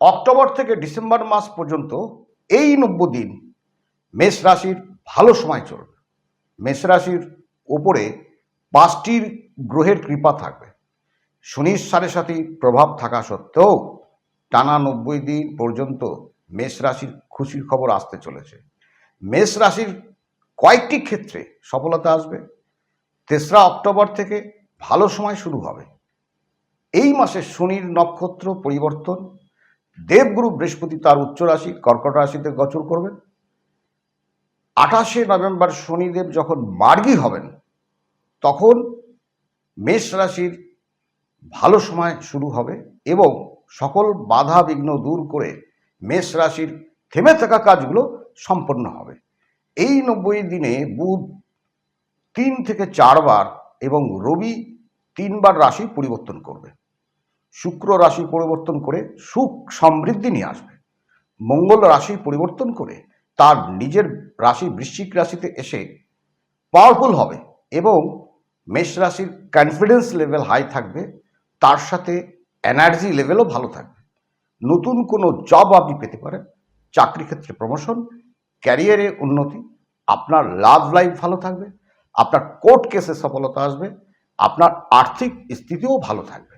October থেকে December মাস পর্যন্ত এই নব্বই দিন মেষ রাশির ভালো সময় চলবে। মেষ রাশির ওপরে পাঁচটির গ্রহের কৃপা থাকবে। শনির সাড়ে সাথে প্রভাব থাকা সত্ত্বেও টানা নব্বই দিন পর্যন্ত মেষ রাশির খুশির খবর আসতে চলেছে। মেষ রাশির কয়েকটি ক্ষেত্রে সফলতা আসবে। তেসরা অক্টোবর থেকে ভালো সময় শুরু হবে। এই মাসে শনির নক্ষত্র পরিবর্তন দেবগুরু বৃহস্পতি তার উচ্চ রাশি, কর্কট রাশিতে গোচর করবেন। আঠাশে নভেম্বর শনিদেব যখন মার্গী হবেন, তখন মেষ রাশির ভালো সময় শুরু হবে এবং সকল বাধা বিঘ্ন দূর করে মেষ রাশির থেমে থাকা কাজগুলো সম্পন্ন হবে। এই নব্বই দিনে বুধ তিন থেকে চারবার এবং রবি তিনবার রাশি পরিবর্তন করবে। শুক্র রাশি পরিবর্তন করে সুখ সমৃদ্ধি নিয়ে আসবে। মঙ্গল রাশি পরিবর্তন করে তার নিজের রাশি বৃশ্চিক রাশিতে এসে পাওয়ারফুল হবে এবং মেষ রাশির কনফিডেন্স লেভেল হাই থাকবে, তার সাথে এনার্জি লেভেলও ভালো থাকবে। নতুন কোনো জব আপনি পেতে পারেন, চাকরি ক্ষেত্রে প্রমোশন ক্যারিয়ারে উন্নতি, আপনার লাভ লাইফ ভালো থাকবে, আপনার কোর্ট কেসে সফলতা আসবে, আপনার আর্থিক স্থিতিও ভালো থাকবে।